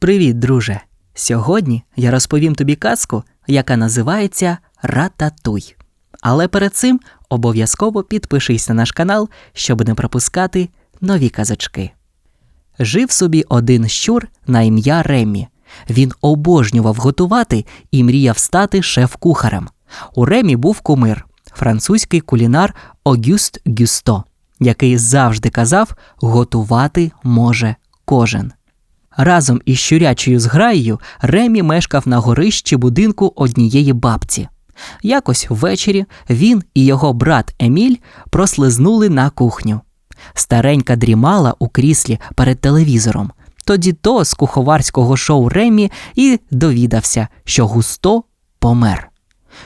Привіт, друже! Сьогодні я розповім тобі казку, яка називається Рататуй. Але перед цим обов'язково підпишись на наш канал, щоб не пропускати нові казочки. Жив собі один щур на ім'я Ремі. Він обожнював готувати і мріяв стати шеф-кухарем. У Ремі був кумир, французький кулінар Огюст Гюсто, який завжди казав готувати може кожен. Разом із щурячою зграєю Ремі мешкав на горищі будинку однієї бабці. Якось ввечері він і його брат Еміль прослизнули на кухню. Старенька дрімала у кріслі перед телевізором. Тоді то з куховарського шоу Ремі і довідався, що густо помер.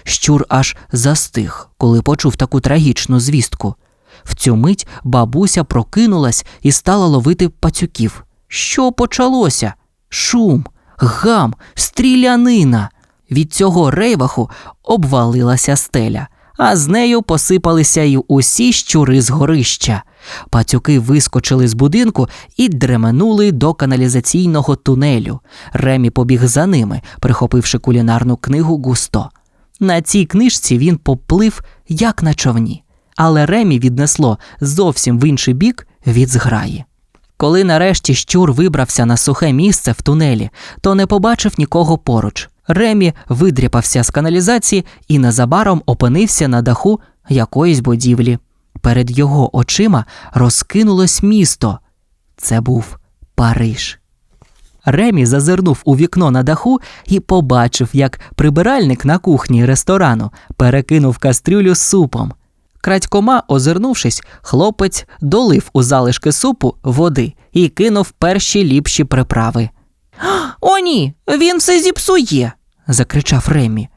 Щур аж застиг, коли почув таку трагічну звістку. В цю мить бабуся прокинулась і стала ловити пацюків. Що почалося? Шум, гам, стрілянина. Від цього рейваху обвалилася стеля, а з нею посипалися й усі щури з горища. Пацюки вискочили з будинку і дременули до каналізаційного тунелю. Ремі побіг за ними, прихопивши кулінарну книгу густо. На цій книжці він поплив, як на човні, але Ремі віднесло зовсім в інший бік від зграї. Коли нарешті щур вибрався на сухе місце в тунелі, то не побачив нікого поруч. Ремі видряпався з каналізації і незабаром опинився на даху якоїсь будівлі. Перед його очима розкинулось місто. Це був Париж. Ремі зазирнув у вікно на даху і побачив, як прибиральник на кухні ресторану перекинув кастрюлю супом. Крадькома, озирнувшись, хлопець долив у залишки супу води і кинув перші ліпші приправи. О, ні, він все зіпсує. закричав Ремі.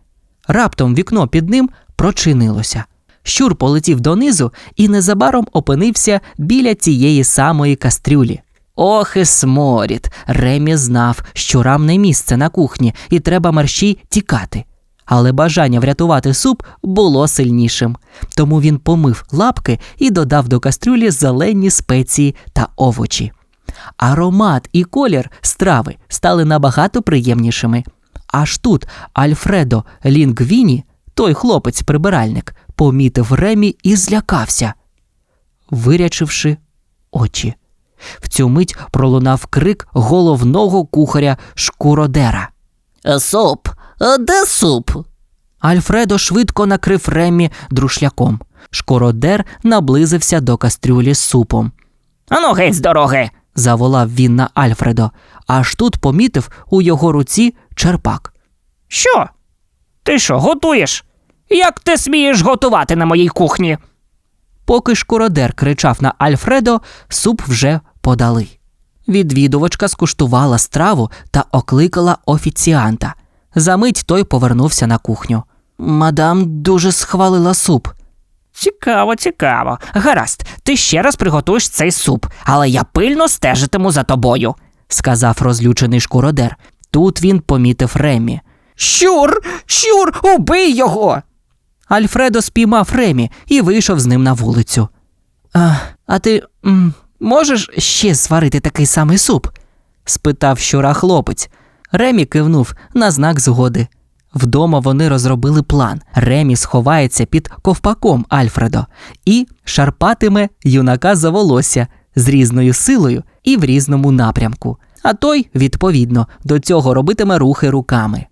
Раптом вікно під ним прочинилося. Щур полетів донизу і незабаром опинився біля цієї самої кастрюлі. Ох і сморід! Ремі знав, що рамне місце на кухні, і треба мерщій тікати. Але бажання врятувати суп було сильнішим, тому він помив лапки і додав до кастрюлі зелені спеції та овочі. Аромат і колір страви стали набагато приємнішими. Аж тут Альфредо Лінгвіні, той хлопець-прибиральник, помітив Ремі і злякався, вирячивши очі. В цю мить пролунав крик головного кухаря Шкуродера. Суп, де суп? Альфредо швидко накрив Ремі друшляком. Шкуродер наблизився до кастрюлі з супом. Ану геть з дороги. Заволав він на Альфредо, аж тут помітив у його руці черпак. Що? Ти що, готуєш? Як ти смієш готувати на моїй кухні? Поки шкуродер кричав на Альфредо, суп вже подали. Відвідувачка скуштувала страву та окликала офіціанта. Замить той повернувся на кухню. Мадам дуже схвалила суп. Цікаво, цікаво. Гаразд, ти ще раз приготуєш цей суп, але я пильно стежитиму за тобою. сказав розлючений шкуродер. Тут він помітив Ремі. Щур, щур, убий його. Альфредо спіймав Ремі і вийшов з ним на вулицю. А, а ти м, можеш ще зварити такий самий суп? спитав щура хлопець. Ремі кивнув на знак згоди. Вдома вони розробили план. Ремі сховається під ковпаком Альфредо і шарпатиме юнака за волосся з різною силою і в різному напрямку. А той, відповідно, до цього робитиме рухи руками.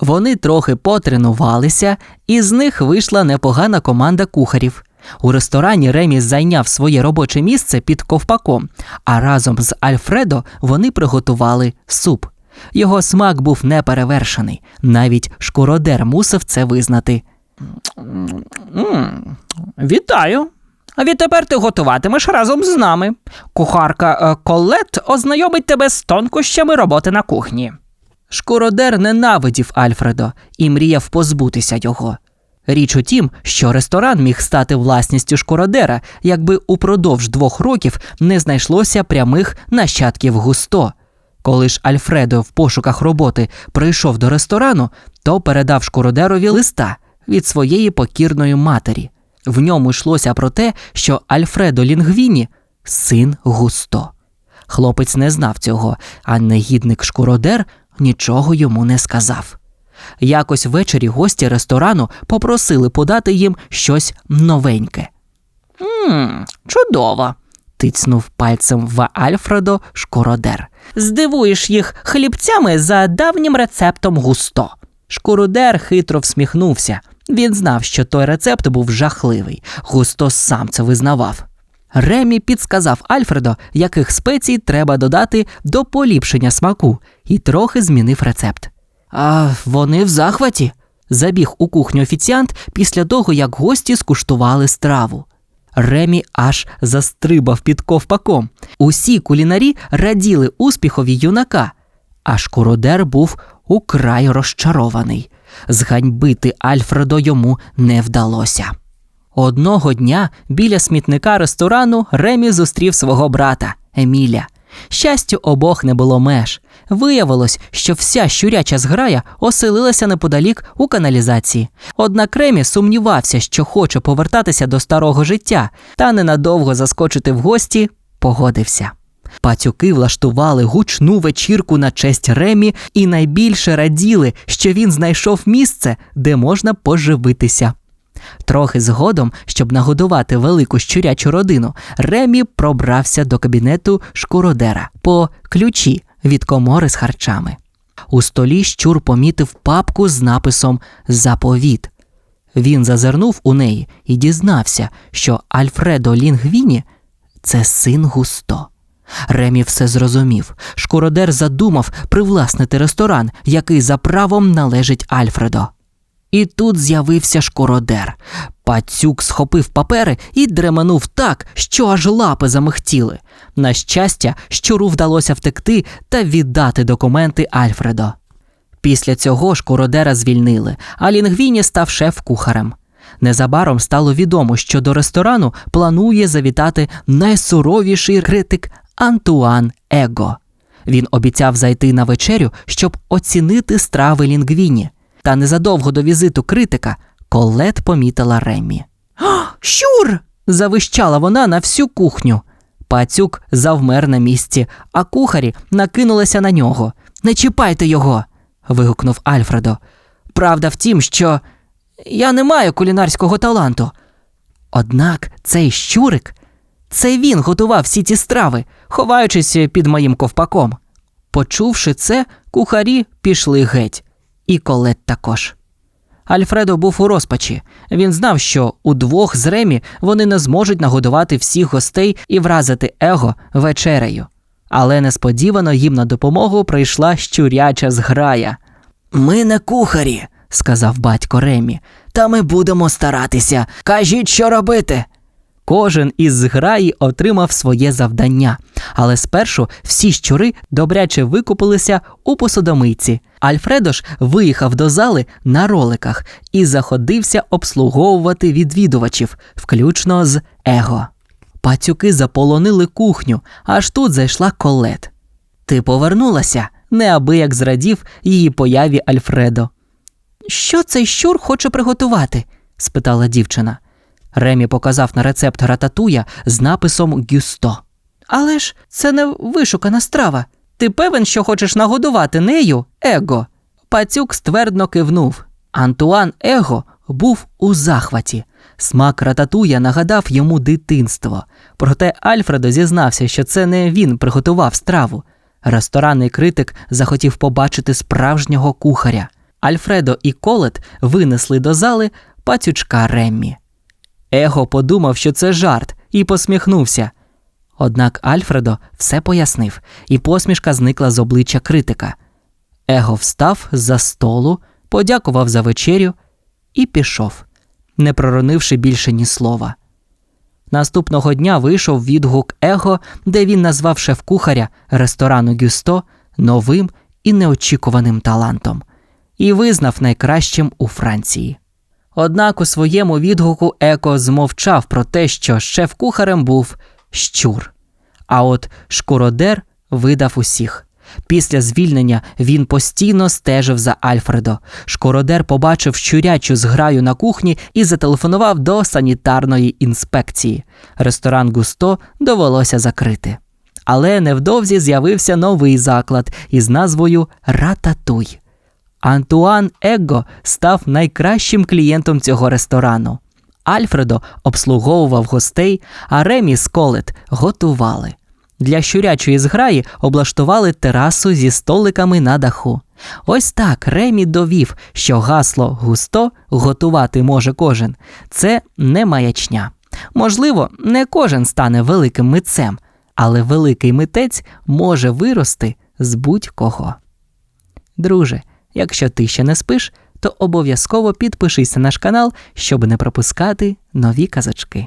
Вони трохи потренувалися, і з них вийшла непогана команда кухарів. У ресторані Ремі зайняв своє робоче місце під ковпаком, а разом з Альфредо вони приготували суп. Його смак був неперевершений, навіть шкуродер мусив це визнати. Вітаю. А відтепер ти готуватимеш разом з нами. Кухарка е, Колет ознайомить тебе з тонкощами роботи на кухні. Шкуродер ненавидів Альфредо і мріяв позбутися його. Річ у тім, що ресторан міг стати власністю шкуродера, якби упродовж двох років не знайшлося прямих нащадків густо. Коли ж Альфредо в пошуках роботи прийшов до ресторану, то передав шкуродерові листа від своєї покірної матері. В ньому йшлося про те, що Альфредо Лінгвіні син густо. Хлопець не знав цього, а негідник шкуродер нічого йому не сказав. Якось ввечері гості ресторану попросили подати їм щось новеньке. Мм, чудово. Тицнув пальцем в Альфредо шкуродер. Здивуєш їх хлібцями за давнім рецептом густо. Шкуродер хитро всміхнувся. Він знав, що той рецепт був жахливий. Густо сам це визнавав. Ремі підсказав Альфредо, яких спецій треба додати до поліпшення смаку, і трохи змінив рецепт. А вони в захваті. Забіг у кухню офіціант після того, як гості скуштували страву. Ремі аж застрибав під ковпаком. Усі кулінарі раділи успіхові юнака, а шкуродер був украй розчарований. Зганьбити Альфредо йому не вдалося. Одного дня біля смітника ресторану Ремі зустрів свого брата Еміля. Щастю, обох не було меж. Виявилось, що вся щуряча зграя оселилася неподалік у каналізації. Однак Ремі сумнівався, що хоче повертатися до старого життя, та ненадовго заскочити в гості погодився. Пацюки влаштували гучну вечірку на честь Ремі і найбільше раділи, що він знайшов місце, де можна поживитися. Трохи згодом, щоб нагодувати велику щурячу родину, Ремі пробрався до кабінету шкуродера по ключі від комори з харчами. У столі щур помітив папку з написом Заповіт. Він зазирнув у неї і дізнався, що Альфредо Лінгвіні це син Густо. Ремі все зрозумів. Шкуродер задумав привласнити ресторан, який за правом належить Альфредо. І тут з'явився шкуродер. Пацюк схопив папери і дременув так, що аж лапи замихтіли. На щастя, щуру вдалося втекти та віддати документи Альфредо. Після цього шкуродера звільнили, а Лінгвіні став шеф-кухарем. Незабаром стало відомо, що до ресторану планує завітати найсуровіший критик Антуан Его. Він обіцяв зайти на вечерю, щоб оцінити страви Лінгвіні. Та незадовго до візиту критика Колет помітила Ремі. Щур. завищала вона на всю кухню. Пацюк завмер на місці, а кухарі накинулися на нього. Не чіпайте його. вигукнув Альфредо. Правда в тім, що я не маю кулінарського таланту. Однак цей щурик, це він готував всі ці страви, ховаючись під моїм ковпаком. Почувши це, кухарі пішли геть, і колет також. Альфредо був у розпачі. Він знав, що удвох з Ремі вони не зможуть нагодувати всіх гостей і вразити его вечерею. Але несподівано їм на допомогу прийшла щуряча зграя. Ми не кухарі, сказав батько Ремі, та ми будемо старатися. Кажіть, що робити. Кожен із зграї отримав своє завдання, але спершу всі щури добряче викупилися у посудомийці. Альфредо ж виїхав до зали на роликах і заходився обслуговувати відвідувачів, включно з его. Пацюки заполонили кухню, аж тут зайшла колет. Ти повернулася, неабияк зрадів її появі Альфредо. Що цей щур хоче приготувати? спитала дівчина. Ремі показав на рецепт рататуя з написом Гюсто. Але ж це не вишукана страва. Ти певен, що хочеш нагодувати нею его? Пацюк ствердно кивнув. Антуан Его був у захваті. Смак рататуя нагадав йому дитинство. Проте Альфредо зізнався, що це не він приготував страву. Ресторанний критик захотів побачити справжнього кухаря. Альфредо і Колет винесли до зали пацючка Реммі. Его подумав, що це жарт, і посміхнувся. Однак Альфредо все пояснив, і посмішка зникла з обличчя критика. Его встав з-за столу, подякував за вечерю і пішов, не проронивши більше ні слова. Наступного дня вийшов відгук Его, де він назвав шеф-кухаря ресторану Гюсто новим і неочікуваним талантом і визнав найкращим у Франції. Однак у своєму відгуку Еко змовчав про те, що шеф-кухарем був щур. А от шкуродер видав усіх. Після звільнення він постійно стежив за Альфредо. Шкуродер побачив щурячу зграю на кухні і зателефонував до санітарної інспекції. Ресторан Густо довелося закрити. Але невдовзі з'явився новий заклад із назвою Рататуй. Антуан Егго став найкращим клієнтом цього ресторану. Альфредо обслуговував гостей, а Ремі з Колет готували. Для щурячої зграї облаштували терасу зі столиками на даху. Ось так Ремі довів, що гасло густо готувати може кожен. Це не маячня. Можливо, не кожен стане великим митцем, але великий митець може вирости з будь-кого. Друже, якщо ти ще не спиш, то обов'язково підпишись на наш канал, щоб не пропускати нові казочки.